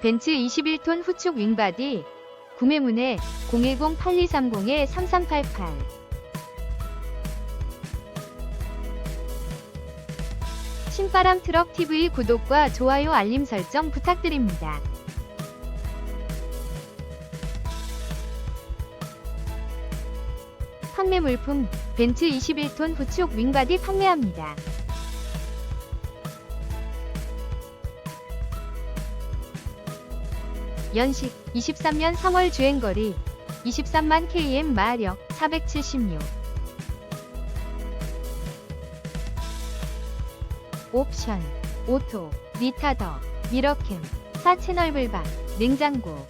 벤츠 21톤 후축 윙바디 구매문의 010-8230-3388 신바람 트럭 TV 구독과 좋아요 알림 설정 부탁드립니다. 판매 물품 벤츠 21톤 후축 윙바디 판매합니다. 연식 23년 3월 주행거리 23만 km 마력 476 옵션 오토 리타더 미러캠 4채널 불박 냉장고.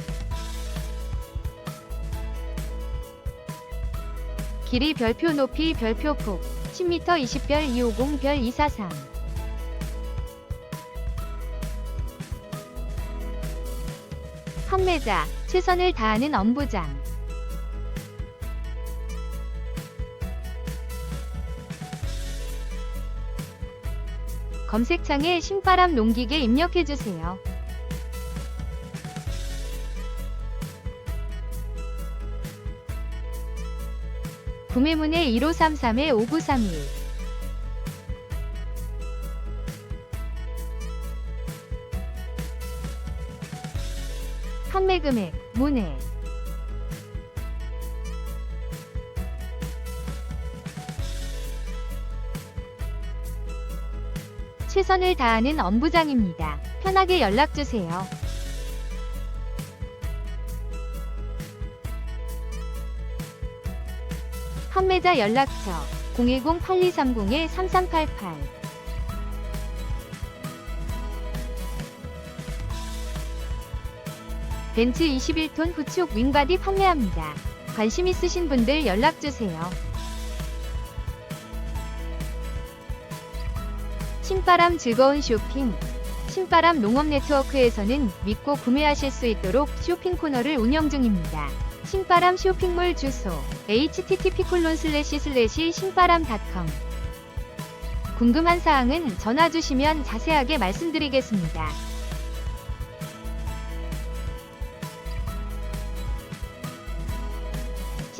길이 별표 높이 별표 폭 10m 20별 250별 243 판매자 최선을 다하는 엄부장 검색창에 신바람 농기계 입력해주세요. 구매문의 1533-5931 판매 금액, 문의 최선을 다하는 엄부장입니다. 편하게 연락주세요. 판매자 연락처 010-8230-3388 벤츠 21톤 후축 윙바디 판매합니다. 관심 있으신 분들 연락주세요. 신바람 즐거운 쇼핑 신바람 농업 네트워크에서는 믿고 구매하실 수 있도록 쇼핑 코너를 운영 중입니다. 신바람 쇼핑몰 주소 http:// 신바람닷컴 궁금한 사항은 전화 주시면 자세하게 말씀드리겠습니다.